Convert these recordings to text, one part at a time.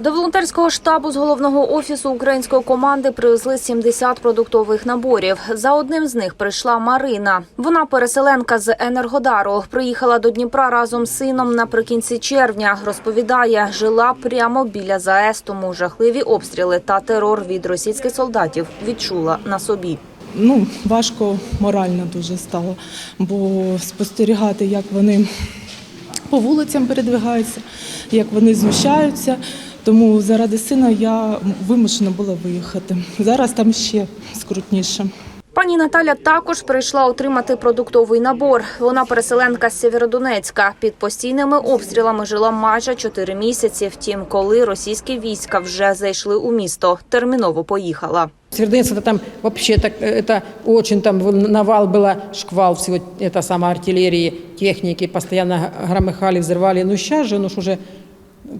До волонтерського штабу з головного офісу української команди привезли 70 продуктових наборів. За одним з них прийшла Марина. Вона переселенка з Енергодару. Приїхала до Дніпра разом з сином наприкінці червня. Розповідає, жила прямо біля ЗАЕС, тому жахливі обстріли та терор від російських солдатів відчула на собі. ну, важко морально дуже стало, бо спостерігати, як вони по вулицям передвигаються, як вони знущаються. Тому заради сина я вимушена була виїхати. Зараз там ще скрутніше. Пані Наталя також прийшла отримати продуктовий набор. Вона переселенка з Сєвєродонецька. Під постійними обстрілами жила майже чотири місяці. Втім, коли російські війська вже зайшли у місто, терміново поїхала. Свердынец это там вообще так, это очень там был навал была, шквал всего, это самой артиллерии, техники, постоянно громыхали, взрывали. Но сейчас же, ну ж уже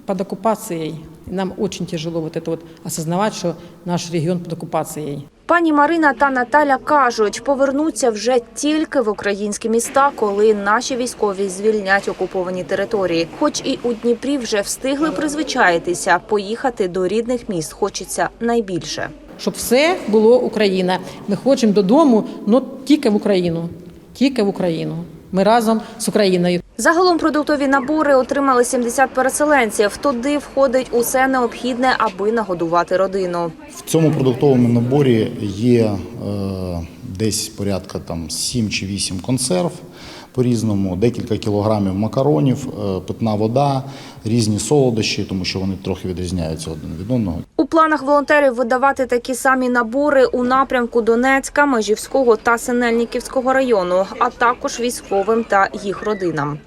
под оккупацией. И нам очень тяжело вот это вот осознавать, что наш регион под оккупацией. Пані Марина та Наталя кажуть, повернуться вже тільки в українські міста, коли наші військові звільнять окуповані території. Хоч і у Дніпрі вже встигли призвичаїтися, поїхати до рідних міст хочеться найбільше. Щоб все було Україна. Ми хочемо додому, але тільки в Україну. Тільки в Україну. Ми разом з Україною. Загалом продуктові набори отримали 70 переселенців. Туди входить усе необхідне, аби нагодувати родину. В цьому продуктовому наборі є е, десь порядка там 7 чи 8 консерв по-різному, декілька кілограмів макаронів, е, питна вода, різні солодощі, тому що вони трохи відрізняються один від одного. Планах волонтерів видавати такі самі набори у напрямку Донецька, Межівського та Синельниківського району, а також військовим та їх родинам.